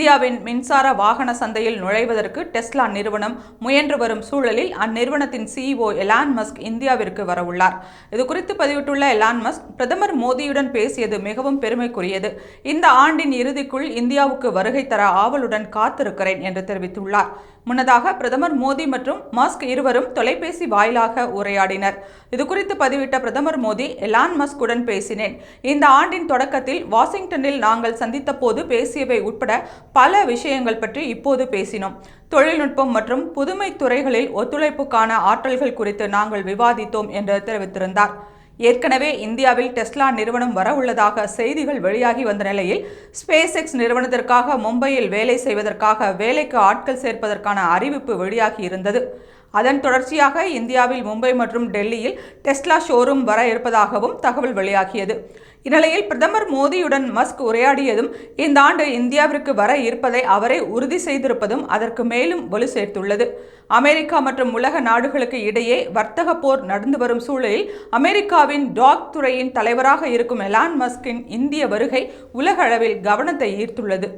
இந்தியாவின் மின்சார வாகன சந்தையில் நுழைவதற்கு டெஸ்லா நிறுவனம் முயன்று வரும் சூழலில் அந்நிறுவனத்தின் சிஇஓ எலான் மஸ்க் இந்தியாவிற்கு வரவுள்ளார். இது குறித்து பதிவிட்டுள்ள எலான் மஸ்க் பிரதமர் மோடியுடன் பேசியது மிகவும் பெருமைக்குரியது. இந்த ஆண்டின் இறுதிக்குள் இந்தியாவுக்கு வருகை தர ஆவலுடன் காத்திருக்கிறேன் என்று தெரிவித்துள்ளார். முன்னதாக பிரதமர் மோடி மற்றும் மஸ்க் இருவரும் தொலைபேசி வாயிலாக உரையாடினர். இதுகுறித்து பதிவிட்ட பிரதமர் மோடி எலான் மஸ்குடன் பேசினேன். இந்த ஆண்டின் தொடக்கத்தில் வாஷிங்டனில் நாங்கள் சந்தித்த போது பேசியவை உட்பட பல விஷயங்கள் பற்றி இப்போது பேசினோம். தொழில்நுட்பம் மற்றும் புதுமை துறைகளில் ஒத்துழைப்புக்கான ஆற்றல்கள் குறித்து நாங்கள் விவாதித்தோம் என்று தெரிவித்திருந்தார். ஏற்கனவே இந்தியாவில் டெஸ்லா நிறுவனம் வரவுள்ளதாக செய்திகள் வெளியாகி வந்த நிலையில் ஸ்பேஸ் எக்ஸ் நிறுவனத்திற்காக மும்பையில் வேலை செய்வதற்காக வேலைக்கு ஆட்கள் சேர்ப்பதற்கான அறிவிப்பு வெளியாகி இருந்தது. அதன் தொடர்ச்சியாக இந்தியாவில் மும்பை மற்றும் டெல்லியில் டெஸ்லா ஷோரூம் வர இருப்பதாகவும் தகவல் வெளியாகியது. இந்நிலையில் பிரதமர் மோடியுடன் மஸ்க் உரையாடியதும் இந்த ஆண்டு இந்தியாவிற்கு வர இருப்பதை அவரே உறுதி செய்திருப்பதும் அதற்கு மேலும் வலு சேர்த்துள்ளது. அமெரிக்கா மற்றும் உலக நாடுகளுக்கு இடையே வர்த்தக போர் நடந்து வரும் சூழலில் அமெரிக்காவின் டாக் துறையின் தலைவராக இருக்கும் எலான் மஸ்கின் இந்திய வருகை உலக அளவில் கவனத்தை ஈர்த்துள்ளது.